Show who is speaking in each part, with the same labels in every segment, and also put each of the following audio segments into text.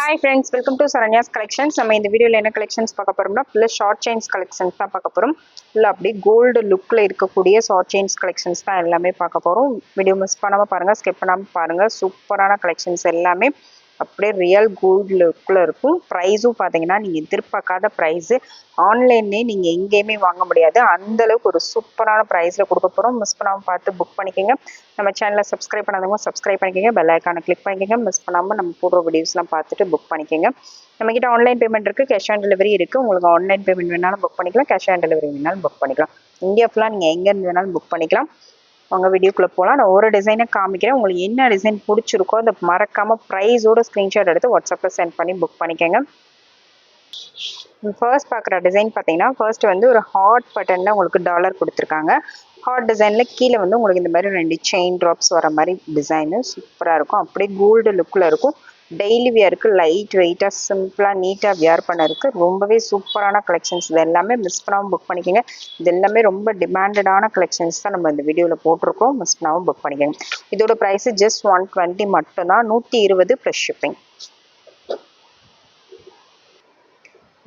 Speaker 1: Hi friends welcome to Saranya's collections நம்ம இந்த வீடியோவில் என்ன கலெக்ஷன்ஸ் பார்க்க போகிறோம்னா ஃபுல்லாக ஷார்ட் செயின்ஸ் கலெக்ஷன்ஸ் தான் பார்க்க போகிறோம் ஃபுல்லாக அப்படியே கோல்டு லுக்கில் இருக்கக்கூடிய ஷார்ட் செயின்ஸ் கலெக்ஷன்ஸ் தான் எல்லாமே பார்க்க போகிறோம் வீடியோ மிஸ் பண்ணாமல் பாருங்கள் ஸ்கிப் பண்ணாமல் பாருங்கள் சூப்பரான கலெக்ஷன்ஸ் எல்லாமே அப்படியே ரியல் கோல்டு லுக்கில் இருக்கும். ப்ரைஸும் பார்த்தீங்கன்னா நீங்கள் எதிர்பார்க்காத ப்ரைஸு ஆன்லைன்லேயே நீங்கள் எங்கேயுமே வாங்க முடியாது. அந்த அளவுக்கு ஒரு சூப்பரான ப்ரைஸில் கொடுக்க போகிறோம் மிஸ் பண்ணாமல் பார்த்து புக் பண்ணிக்கோங்க. நம்ம சேனலை சப்ஸ்கிரைப் பண்ணாதவங்க சப்ஸ்கிரைப் பண்ணிக்கோங்க. பெல் ஐக்கானை கிளிக் பண்ணிக்கோங்க. மிஸ் பண்ணாமல் நம்ம போடுற வீடியோஸ்லாம் பார்த்துட்டு புக் பண்ணிக்கோங்க. நம்மக்கிட்ட ஆன்லைன் பேமெண்ட் இருக்குது கேஷ் ஆன் டெலிவரி இருக்குது உங்களுக்கு ஆன்லைன் பேமெண்ட் வேணாலும் புக் பண்ணிக்கலாம். கேஷ் ஆன் டெலிவரி வேணாலும் புக் பண்ணிக்கலாம். இந்தியா ஃபுல்லாக நீங்கள் எங்கேருந்து வேணாலும் புக் பண்ணிக்கலாம். உங்க வீடியோக்குள்ளே போகலாம் நான் ஒரு டிசைனை காமிக்கிறேன். உங்களுக்கு என்ன டிசைன் பிடிச்சிருக்கோ அதை மறக்காமல் ப்ரைஸோட ஸ்க்ரீன்ஷாட் எடுத்து வாட்ஸ்அப்பில் சென்ட் பண்ணி புக் பண்ணிக்கோங்க. ஃபர்ஸ்ட் பார்க்குற டிசைன் பார்த்தீங்கன்னா ஃபர்ஸ்ட் வந்து ஒரு ஹாட் பட்டனில் உங்களுக்கு டாலர் கொடுத்துருக்காங்க. ஹாட் டிசைனில் கீழே வந்து உங்களுக்கு இந்த மாதிரி ரெண்டு செயின் ட்ராப்ஸ் வர மாதிரி டிசைனு சூப்பராக இருக்கும். அப்படியே கோல்டு லுக்கில் இருக்கும். டெய்லி வியருக்கு லைட் வெயிட்டாக சிம்பிளாக நீட்டாக வியர் பண்ணருக்கு ரொம்பவே சூப்பரான கலெக்ஷன்ஸ் இது எல்லாமே மிஸ் பண்ணாமல் புக் பண்ணிக்கோங்க. இது எல்லாமே ரொம்ப டிமாண்டடான கலெக்ஷன்ஸ் தான் நம்ம இந்த வீடியோவில் போட்டிருக்கோம். மிஸ் பண்ணாமல் புக் பண்ணிக்கோங்க. இதோட ப்ரைஸு ஜஸ்ட் ஒன் டுவெண்ட்டி மட்டும்தான். நூற்றி இருபது ப்ளஸ் ஷிப்பிங்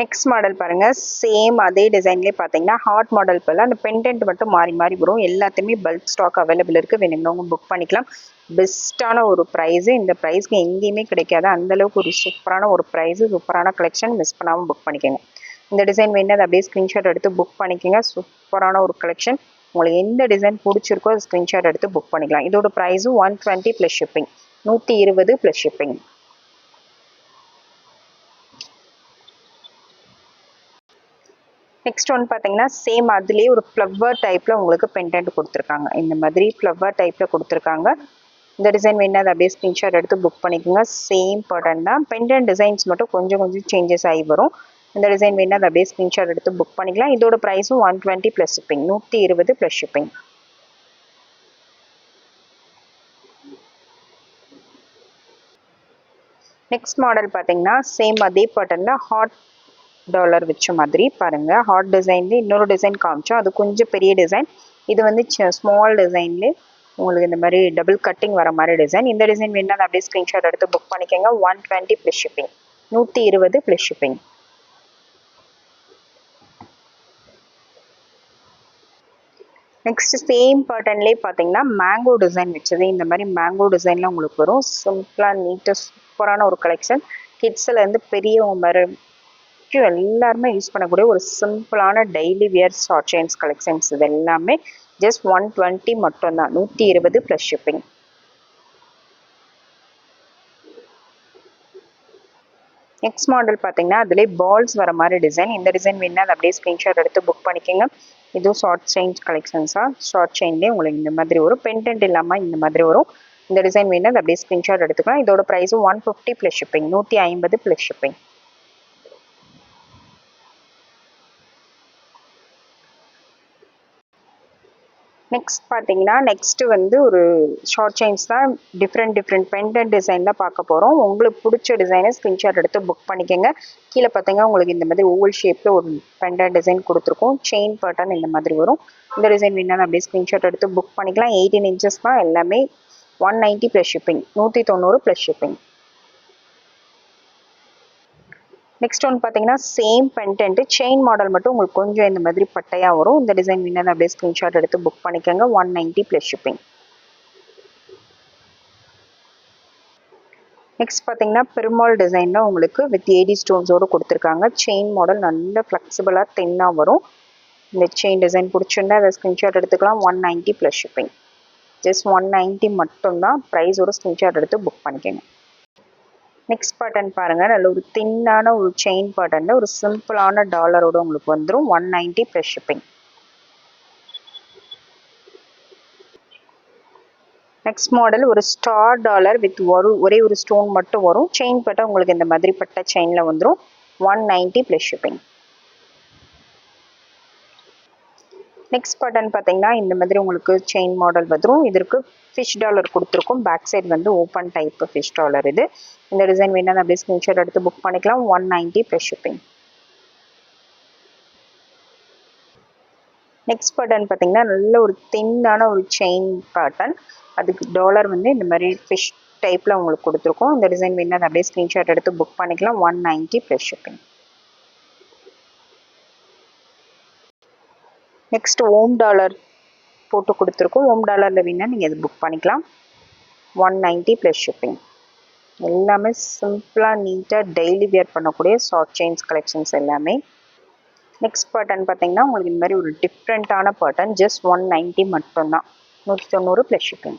Speaker 1: நெக்ஸ்ட் மாடல் பாருங்கள் சேம் அதே டிசைன்லேயே பார்த்தீங்கன்னா ஹாட் மாடல் போல் அந்த பெண்டன்ட் மட்டும் மாறி மாறி வரும். எல்லாத்தையுமே பல்க் ஸ்டாக் அவைலபிள் இருக்குது வேணுங்கிறவங்க புக் பண்ணிக்கலாம். பெஸ்ட்டான ஒரு ப்ரைஸு இந்த ப்ரைஸ்க்கு எங்கேயுமே கிடைக்காது. அந்தளவுக்கு ஒரு சூப்பரான ஒரு ப்ரைஸு சூப்பரான கலெக்ஷன் மிஸ் பண்ணாமல் புக் பண்ணிக்கோங்க. இந்த டிசைன் வேணும் அதை அப்படியே ஸ்க்ரீன்ஷாட் எடுத்து புக் பண்ணிக்கோங்க. சூப்பரான ஒரு கலெக்ஷன் உங்களுக்கு எந்த டிசைன் பிடிச்சிருக்கோ அது ஸ்க்ரீன்ஷாட் எடுத்து புக் பண்ணிக்கலாம். இதோட ப்ரைஸும் ஒன் டுவெண்ட்டி ப்ளஸ் ஷிப்பிங் நூற்றி இருபது ப்ளஸ் ஷிப்பிங் நெக்ஸ்ட் ஒன் பார்த்தீங்கன்னா சேம் அதுலேயே ஒரு ஃப்ளவர் டைப்பில் உங்களுக்கு பெண்டன்ட் கொடுத்துருக்காங்க. இந்த மாதிரி ஃப்ளவர் டைப்பில் கொடுத்துருக்காங்க. இந்த டிசைன் வேணும் அதை அப்படியே ஸ்க்ரீன்ஷாட் எடுத்து புக் பண்ணிக்கோங்க. சேம் பேட்டர்ன் தான். பெண்டன்ட் டிசைன்ஸ் மட்டும் கொஞ்சம் கொஞ்சம் சேஞ்சஸ் ஆகி வரும். இந்த டிசைன் வேணும் அதை அப்படியே ஸ்க்ரீன்ஷாட் எடுத்து புக் பண்ணிக்கலாம். இதோட ப்ரைஸும் ஒன் டுவெண்ட்டி ப்ளஸ் ஷிப்பிங் நூற்றி இருபது ப்ளஸ் ஷிப்பிங் நெக்ஸ்ட் மாடல் பார்த்தீங்கன்னா சேம் அதே பட்டனில் ஹாட் டாலர் வச்ச மாதிரி பாருங்க. ஹாட் டிசைன்லேயே இன்னொரு டிசைன் காமிச்சோம். அது கொஞ்சம் பெரிய டிசைன் இது வந்து ஸ்மால் டிசைன்ல உங்களுக்கு இந்த மாதிரி டபுள் கட்டிங் வர மாதிரி டிசைன் இந்த டிசைன் வேணா அப்படியே ஸ்க்ரீன்ஷாட் எடுத்து புக் பண்ணிக்கோங்க. ஒன் டுவெண்ட்டி ப்ளஸ் ஷிப்பிங் நூற்றி இருபது ப்ளஸ் ஷிப்பிங் நெக்ஸ்ட் சேம் பேட்டர்ன்லேயே பார்த்தீங்கன்னா மேங்கோ டிசைன் வச்சது. இந்த மாதிரி மேங்கோ டிசைன்லாம் உங்களுக்கு வரும். சிம்பிளாக நீட்டாக சூப்பரான ஒரு கலெக்ஷன் கிட்ஸ்லேருந்து பெரியவங்க மாதிரி எல்லாருமே யூஸ் பண்ணக்கூடிய ஒரு சிம்பிளான daily wear short chains collections இது எல்லாமே ஜஸ்ட் ஒன் டுவெண்ட்டி மட்டும்தான். நூற்றி இருபது ப்ளஸ் ஷிப்பிங் நெக்ஸ்ட் மாடல் பார்த்தீங்கன்னா அதிலே பால்ஸ் வர மாதிரி டிசைன் இந்த டிசைன் வேணா அதை அப்படியே ஸ்க்ரீன்ஷாட் எடுத்து புக் பண்ணிக்கோங்க. இதுவும் ஷார்ட் செயின் கலெக்ஷன்ஸாக ஷார்ட் செயின்லேயே உங்களுக்கு இந்த மாதிரி வரும் பென்டென்ட் இல்லாமல் இந்த மாதிரி வரும். இந்த டிசைன் வேணா அதை அப்படியே ஸ்க்ரீன்ஷாட் எடுத்துக்கலாம். இதோட ப்ரைஸும் ஒன் ஃபிஃப்டி ப்ளஸ் ஷிப்பிங் நூற்றி ஐம்பது ப்ளஸ் ஷிப்பிங் நெக்ஸ்ட் பார்த்தீங்கன்னா நெக்ஸ்ட்டு வந்து ஒரு ஷார்ட் செயின்ஸ் தான் டிஃப்ரெண்ட் டிஃப்ரெண்ட் பெண்டன்ட் டிசைன் தான் பார்க்க போகிறோம் உங்களுக்கு பிடிச்ச டிசைனை ஸ்கிரீன்ஷாட் எடுத்து புக் பண்ணிக்கோங்க. கீழே பார்த்தீங்கன்னா உங்களுக்கு இந்த மாதிரி ஓவல் ஷேப்பில் ஒரு பெண்டன்ட் டிசைன் கொடுத்துருக்கோம். செயின் பேட்டர்ன் இந்த மாதிரி வரும். இந்த டிசைன் வேணாலும் அப்படியே ஸ்க்ரீன்ஷாட் எடுத்து புக் பண்ணிக்கலாம். எயிட்டீன் இன்ச்சஸ் தான் எல்லாமே. ஒன் நைன்ட்டி ப்ளஸ் ஷிப்பிங் நூற்றி தொண்ணூறு ப்ளஸ் ஷிப்பிங் நெக்ஸ்ட் ஒன்று பார்த்தீங்கன்னா சேம் பென்டென்ட்டு செயின் மாடல் மட்டும் உங்களுக்கு கொஞ்சம் இந்த மாதிரி பட்டையாக வரும். இந்த டிசைன் வேணும் அப்படியே ஸ்க்ரீன்ஷாட் எடுத்து புக் பண்ணிக்கோங்க. One ninety plus shipping next பார்த்தீங்கன்னா பெருமாள் டிசைனில் உங்களுக்கு வித் ஏடி ஸ்டோன்ஸோடு கொடுத்துருக்காங்க. செயின் மாடல் நல்ல ஃப்ளெக்சிபிளாக தென்னாக வரும். இந்த செயின் டிசைன் பிடிச்சிருந்தா அதை ஸ்க்ரீன்ஷாட் எடுத்துக்கலாம். One ninety plus shipping just one ninety மட்டும்தான். ப்ரைஸோட ஸ்க்ரீன்ஷாட் எடுத்து புக் பண்ணிக்கோங்க. நெக்ஸ்ட் பட்டன் பாருங்கள் நல்ல ஒரு தின்னான ஒரு செயின் பட்டனில் ஒரு சிம்பிளான டாலரோட உங்களுக்கு வந்துடும் one ninety plus shipping next model ஒரு ஸ்டார் டாலர் வித் ஒரு ஒரே ஒரு ஸ்டோன் மட்டும் வரும். செயின் பட்டன் உங்களுக்கு இந்த மாதிரி பட்ட செயினில் வந்துடும் one ninety plus shipping next button பார்த்தீங்கன்னா இந்த மாதிரி உங்களுக்கு செயின் மாடல் வந்துடும் இதற்கு ஃபிஷ் டாலர் கொடுத்துருக்கும். பேக் சைடு வந்து ஓப்பன் டைப் ஃபிஷ் டாலர் இது. இந்த டிசைன் வேணால் அப்படியே ஸ்க்ரீன்ஷாட் எடுத்து புக் பண்ணிக்கலாம். One ninety plus shipping next button பார்த்தீங்கன்னா நல்ல ஒரு தின்னான ஒரு செயின் பட்டன் அதுக்கு டாலர் வந்து இந்த மாதிரி ஃபிஷ் டைப்பில் உங்களுக்கு கொடுத்துருக்கோம். இந்த டிசைன் வேணும் அப்படியே ஸ்க்ரீன்ஷாட் எடுத்து புக் பண்ணிக்கலாம். One ninety plus shipping next Om dollar போட்டு கொடுத்துருக்கோம். ஓம் டாலரில் வேணால் நீங்கள் இது புக் பண்ணிக்கலாம். ஒன் நைன்ட்டி ப்ளஸ் ஷிப்பிங் எல்லாமே சிம்பிளாக நீட்டாக டெய்லி வியர் பண்ணக்கூடிய ஷார்ட் செயின்ஸ் கலெக்ஷன்ஸ் எல்லாமே. நெக்ஸ்ட் பட்டன் பார்த்தீங்கன்னா உங்களுக்கு இந்த மாதிரி ஒரு டிஃப்ரெண்ட்டான பட்டன் ஜஸ்ட் ஒன் நைன்ட்டி மட்டும்தான். நூற்றி தொண்ணூறு ப்ளஸ் ஷிப்பிங்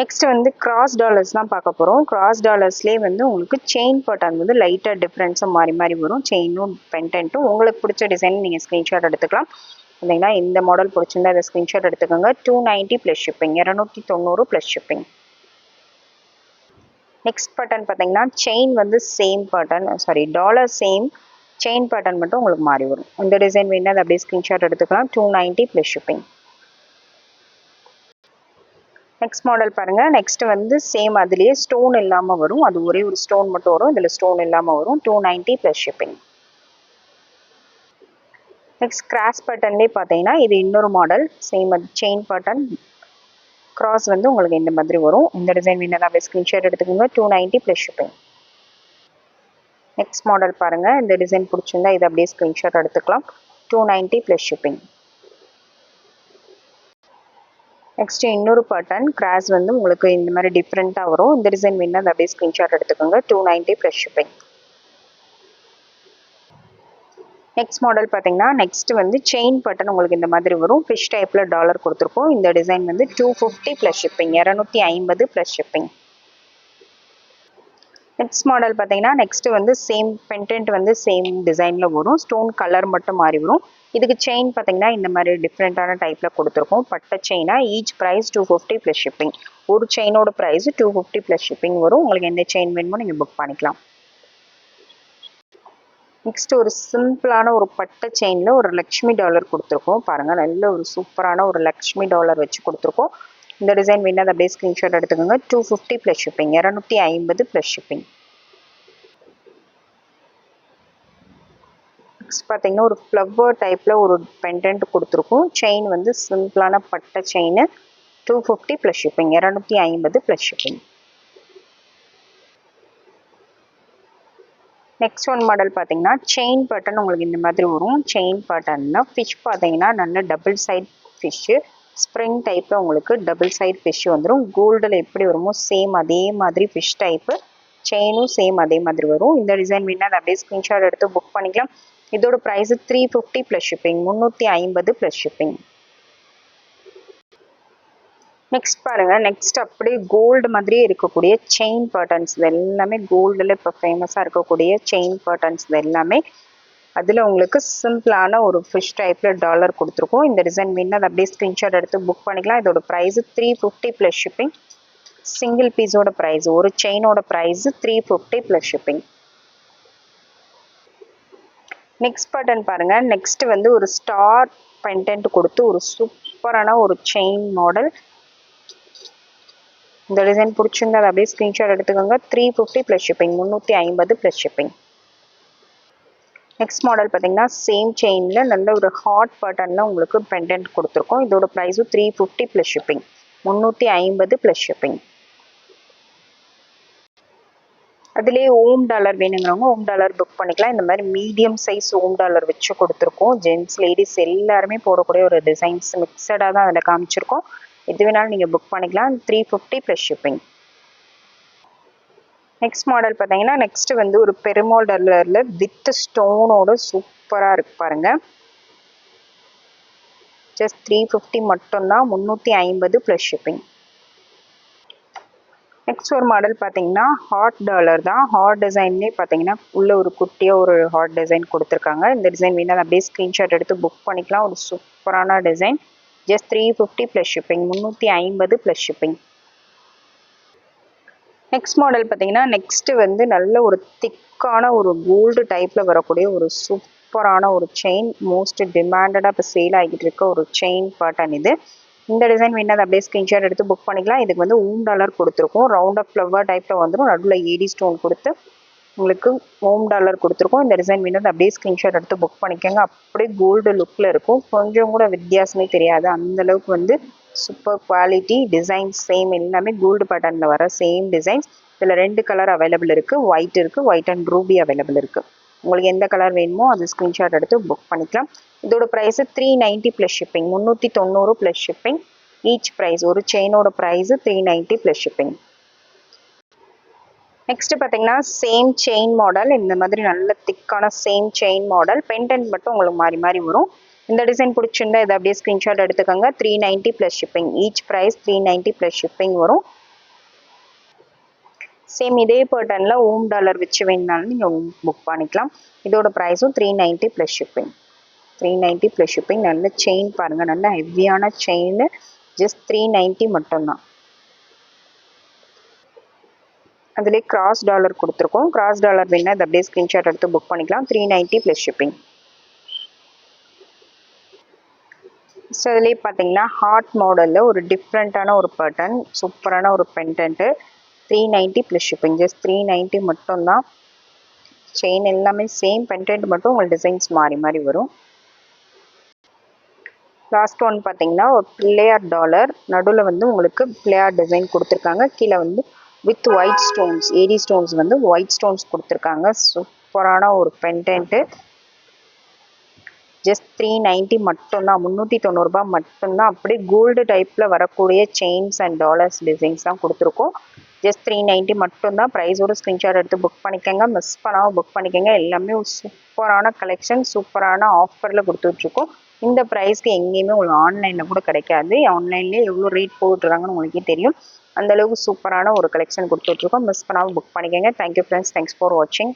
Speaker 1: நெக்ஸ்ட் வந்து கிராஸ் டாலர்ஸ் தான் பார்க்க போகிறோம் கிராஸ் டாலர்ஸ்லேயே வந்து உங்களுக்கு செயின் பேட்டர்ன் வந்து லைட்டாக டிஃப்ரென்ஸும் மாறி மாறி வரும். செயினும் பென்டென்ட்டும் உங்களுக்கு பிடிச்ச டிசைன் நீங்கள் ஸ்க்ரீன்ஷாட் எடுத்துக்கலாம். இல்லைங்களா இந்த மாடல் பிடிச்சிருந்தா அதை ஸ்க்ரீன்ஷாட் எடுத்துக்கோங்க. டூ நைன்ட்டி ப்ளஸ் ஷிப்பிங் இரநூத்தி தொண்ணூறு ப்ளஸ் ஷிப்பிங் நெக்ஸ்ட் பட்டன் பார்த்தீங்கன்னா செயின் வந்து same button sorry dollar same chain button மட்டும் உங்களுக்கு மாறி வரும். இந்த டிசைன் வேணுன்னா அதை அப்படியே ஸ்க்ரீன்ஷாட் எடுத்துக்கலாம். Two ninety plus shipping next model பாருங்கள் நெக்ஸ்ட் வந்து சேம் அதுலேயே ஸ்டோன் இல்லாமல் வரும். அது ஒரே ஒரு ஸ்டோன் மட்டும் வரும். இதில் ஸ்டோன் இல்லாமல் வரும். Two ninety plus shipping next cross பட்டன்லேயே பார்த்தீங்கன்னா இது இன்னொரு மாடல் சேம் அது செயின் பட்டன் கிராஸ் வந்து உங்களுக்கு இந்த மாதிரி வரும். இந்த டிசைன் வேணும் அப்படியே ஸ்க்ரீன்ஷாட் எடுத்துக்கோங்க. Two ninety plus shipping next model பாருங்கள் இந்த டிசைன் பிடிச்சிருந்தா இதை அப்படியே ஸ்க்ரீன்ஷாட் எடுத்துக்கலாம். Two ninety plus shipping next இன்னொரு பட்டன் கிராஸ் வந்து உங்களுக்கு இந்த மாதிரி டிஃப்ரெண்ட்டாக வரும். இந்த டிசைன் வேணும் அதை அப்படியே ஸ்க்ரீன்ஷாட் எடுத்துக்கோங்க. Two ninety plus shipping next model பார்த்தீங்கன்னா நெக்ஸ்ட் வந்து செயின் பட்டன் உங்களுக்கு இந்த மாதிரி வரும். ஃபிஷ் டைப்பில் டாலர் கொடுத்துருக்கோம். இந்த டிசைன் வந்து டூ ஃபிஃப்டி ப்ளஸ் ஷிப்பிங் இரநூத்தி ஐம்பது ப்ளஸ் ஷிப்பிங் நெக்ஸ்ட் மாடல் பார்த்தீங்கன்னா நெக்ஸ்ட் வந்து சேம் பென்டென்ட் வந்து சேம் டிசைனில் வரும். ஸ்டோன் கலர் மட்டும் மாறி வரும். இதுக்கு செயின் பார்த்தீங்கன்னா இந்த மாதிரி டிஃப்ரெண்ட்டான டைப்பில் கொடுத்துருக்கோம். பட்டை செயினாக each price two fifty plus shipping ஒரு செயினோட price two fifty plus shipping வரும். உங்களுக்கு எந்த செயின் வேணுமோ நீங்கள் புக் பண்ணிக்கலாம். நெக்ஸ்ட் ஒரு சிம்பிளான ஒரு பட்டை செயினில் ஒரு லக்ஷ்மி டாலர் கொடுத்துருக்கோம். பாருங்கள் நல்ல ஒரு சூப்பரான ஒரு லக்ஷ்மி டாலர் வச்சு கொடுத்துருக்கோம். இந்த டிசைன் வேணால் அப்படியே ஸ்க்ரீன்ஷாட் எடுத்துக்கோங்க. டூ ஃபிஃப்டி ப்ளஸ் ஷிப்பிங் இரநூத்தி ஐம்பது ப்ளஸ் ஷிப்பிங் நெக்ஸ்ட் பார்த்தீங்கன்னா ஒரு ஃப்ளவர் டைப்பில் ஒரு பெண்டன்ட் கொடுத்துருக்கும். செயின் வந்து சிம்பிளான பட்டை chain two fifty plus shipping இரநூத்தி ஐம்பது plus shipping next one model பார்த்தீங்கன்னா செயின் பட்டன் உங்களுக்கு இந்த மாதிரி வரும். செயின் பட்டன்னா ஃபிஷ் பார்த்தீங்கன்னா நல்ல டபுள் சைட் ஃபிஷ்ஷு ஸ்ப்ரிங் டைப்பில் உங்களுக்கு டபுள் சைட் ஃபிஷ் வந்துடும் கோல்டில் எப்படி வருமோ சேம் அதே மாதிரி ஃபிஷ் டைப்பு செயினும் சேம் அதே மாதிரி வரும். இந்த டிசைன் வேணால் அப்படியே ஸ்க்ரீன்ஷாட் எடுத்து புக் பண்ணிக்கலாம். இதோட price three fifty plus shipping முந்நூற்றி ஐம்பது ப்ளஸ் ஷிப்பிங் நெக்ஸ்ட் பாருங்க நெக்ஸ்ட் அப்படியே கோல்டு மாதிரியே இருக்கக்கூடிய செயின் பேட்டர்ன்ஸ் இது எல்லாமே கோல்டில் இப்போ ஃபேமஸாக இருக்கக்கூடிய செயின் பேட்டர்ன்ஸ் இது எல்லாமே. அதில் உங்களுக்கு சிம்பிளான ஒரு ஃபிஷ் டைப்பில் டாலர் கொடுத்துருக்கோம். இந்த டிசைன் வேணும் அதை அப்படியே ஸ்க்ரீன்ஷாட் எடுத்து புக் பண்ணிக்கலாம். இதோட price three fifty plus shipping single பீஸோட ப்ரைஸ் ஒரு செயினோட price three fifty plus shipping next button பாருங்கள் நெக்ஸ்ட் வந்து ஒரு ஸ்டார் பென்டென்ட் கொடுத்து ஒரு சூப்பரான ஒரு செயின் மாடல் இந்த டிசைன் பிடிச்சிருந்தா அதை அப்படியே ஸ்க்ரீன்ஷாட் எடுத்துக்கோங்க. த்ரீ ஃபிஃப்டி ப்ளஸ் ஷிப்பிங் முந்நூற்றி ஐம்பது ப்ளஸ் ஷிப்பிங் நெக்ஸ்ட் மாடல் பார்த்தீங்கன்னா சேம் செயினில் நல்ல ஒரு ஹாட் பட்டனில் உங்களுக்கு பெண்டன்ட் கொடுத்துருக்கோம். இதோட ப்ரைஸும் த்ரீ ஃபிஃப்டி ப்ளஸ் ஷிப்பிங் முந்நூற்றி ஐம்பது ப்ளஸ் ஷிப்பிங் அதுலேயே ஓம் டாலர் வேணுங்கிறவங்க ஓம் டாலர் புக் பண்ணிக்கலாம். இந்த மாதிரி மீடியம் சைஸ் ஓம் டாலர் வச்சு கொடுத்துருக்கோம். ஜென்ட்ஸ் லேடிஸ் எல்லாருமே போடக்கூடிய ஒரு டிசைன்ஸ் மிக்சடாக தான் அதில் காமிச்சிருக்கோம். எது வேணாலும் நீங்கள் புக் பண்ணிக்கலாம். Three fifty plus shipping next model பார்த்தீங்கன்னா நெக்ஸ்ட் வந்து ஒரு பெருமாள் டாலரில் வித் ஸ்டோனோட சூப்பராக இருக்கு பாருங்க. ஜஸ்ட் த்ரீ ஃபிஃப்டி மட்டும்தான் முந்நூற்றி ஐம்பது ப்ளஸ் ஷிப்பிங் நெக்ஸ்ட் ஒரு மாடல் பார்த்தீங்கன்னா ஹாட் டாலர் தான். ஹாட் டிசைன்லேயே பார்த்தீங்கன்னா உள்ள ஒரு குட்டியாக ஒரு ஹாட் டிசைன் கொடுத்துருக்காங்க. இந்த டிசைன் வேணால் அப்படியே ஸ்க்ரீன்ஷாட் எடுத்து புக் பண்ணிக்கலாம். ஒரு சூப்பரான design just three fifty plus shipping முந்நூற்றி ஐம்பது ப்ளஸ் ஷிப்பிங் நெக்ஸ்ட் மாடல் பார்த்தீங்கன்னா நெக்ஸ்ட்டு வந்து நல்ல ஒரு திக்கான ஒரு கோல்டு டைப்பில் வரக்கூடிய ஒரு சூப்பரான ஒரு செயின் மோஸ்ட் டிமாண்டடாக இப்போ சேல் ஆகிட்டு இருக்க ஒரு செயின் பேட்டர்ன் இது. இந்த டிசைன் வேணா அப்படியே ஸ்க்ரீன்ஷாட் எடுத்து புக் பண்ணிக்கலாம். இதுக்கு வந்து ஓம் டாலர் கொடுத்துருக்கோம். ரவுண்ட் ஆஃப் ஃப்ளவர் டைப்பில் வந்துடும் நடுவில் ஏடி ஸ்டோன் கொடுத்து உங்களுக்கு ஓம் டாலர் கொடுத்துருக்கோம். இந்த டிசைன் வேணும் அப்படியே ஸ்க்ரீன்ஷாட் எடுத்து புக் பண்ணிக்கோங்க. அப்படியே கோல்டு லுக்கில் இருக்கும். கொஞ்சம் கூட வித்தியாசமே தெரியாது. அந்த அளவுக்கு வந்து சூப்பர் குவாலிட்டி டிசைன்ஸ் சேம் எல்லாமே கோல்டு பட்டனில் வர சேம் டிசைன்ஸ் இதில் ரெண்டு கலர் அவைலபிள் இருக்குது ஒயிட் இருக்குது ஒயிட் அண்ட் ரூபி அவைலபிள் இருக்குது உங்களுக்கு எந்த கலர் வேணுமோ அது ஸ்க்ரீன்ஷாட் எடுத்து புக் பண்ணிக்கலாம். இதோட price three ninety plus shipping முந்நூற்றி தொண்ணூறு ப்ளஸ் ஷிப்பிங் ஈச் ப்ரைஸ் ஒரு செயினோட price three ninety plus shipping next பார்த்தீங்கன்னா சேம் செயின் மாடல் இந்த மாதிரி நல்ல திக்கான சேம் செயின் மாடல் பென்டென்ட் மட்டும் உங்களுக்கு மாறி மாறி வரும். இந்த டிசைன் பிடிச்சிருந்தா இதை அப்படியே ஸ்க்ரீன்ஷாட் எடுத்துக்கோங்க. Three ninety plus shipping each price three ninety plus shipping வரும். சேம் இதே பேட்டர்னில் ஓம் டாலர் வச்சு வேணுனாலும் நீங்கள் புக் பண்ணிக்கலாம். இதோட ப்ரைஸும் three ninety plus shipping three ninety plus shipping நல்ல செயின் பாருங்கள் நல்ல ஹெவியான செயின் ஜஸ்ட் த்ரீ நைன்ட்டி மட்டும்தான். அதுலேயே கிராஸ் டாலர் கொடுத்துருக்கோம். கிராஸ் டாலர் வேணால் இது அப்படியே ஸ்க்ரீன்ஷாட் எடுத்து புக் பண்ணிக்கலாம். Three ninety plus shipping so அதுலேயே பார்த்தீங்கன்னா ஹார்ட் மாடலில் ஒரு டிஃப்ரெண்ட்டான ஒரு பேட்டர்ன் சூப்பரான ஒரு pendant three ninety plus shipping just three ninety மட்டும்தான். செயின் எல்லாமே சேம் பென்டென்ட் மட்டும் உங்களுக்கு டிசைன்ஸ் மாறி மாறி வரும். லாஸ்ட் ஒன் பார்த்தீங்கன்னா ஒரு பிள்ளையார் டாலர் நடுவில் வந்து உங்களுக்கு பிள்ளையார் டிசைன் கொடுத்துருக்காங்க. கீழே வந்து with white stones AD stones வந்து ஒயிட் ஸ்டோன்ஸ் கொடுத்துருக்காங்க. சூப்பரான ஒரு பென்டென்ட்டு ஜஸ்ட் த்ரீ நைன்ட்டி மட்டும்தான். முந்நூற்றி தொண்ணூறுபா மட்டும்தான். அப்படியே கோல்டு டைப்பில் வரக்கூடிய செயின்ஸ் அண்ட் டாலர்ஸ் டிசைன்ஸ் தான் கொடுத்துருக்கோம். ஜஸ்ட் த்ரீ நைன்ட்டி மட்டும்தான். ப்ரைஸோட ஸ்க்ரீன்ஷாட் எடுத்து புக் பண்ணிக்கோங்க. மிஸ் பண்ணாமல் புக் பண்ணிக்கோங்க. எல்லாமே சூப்பரான கலெக்ஷன் சூப்பரான ஆஃபரில் கொடுத்துட்ருக்கோம். இந்த ப்ரைஸ்க்கு எங்கேயுமே உங்களுக்கு ஆன்லைனில் கூட கிடைக்காது. ஆன்லைன்லேயே எவ்வளோ ரேட் போட்டுருக்காங்கன்னு உங்களுக்கே தெரியும். அந்தளவுக்கு சூப்பரான ஒரு கலெக்ஷன் கொடுத்துட்ருக்கோம். மிஸ் பண்ணாமல் புக் பண்ணிக்கோங்க. தேங்க்யூ ஃப்ரெண்ட்ஸ் தேங்க்ஸ் ஃபார் வாட்சிங்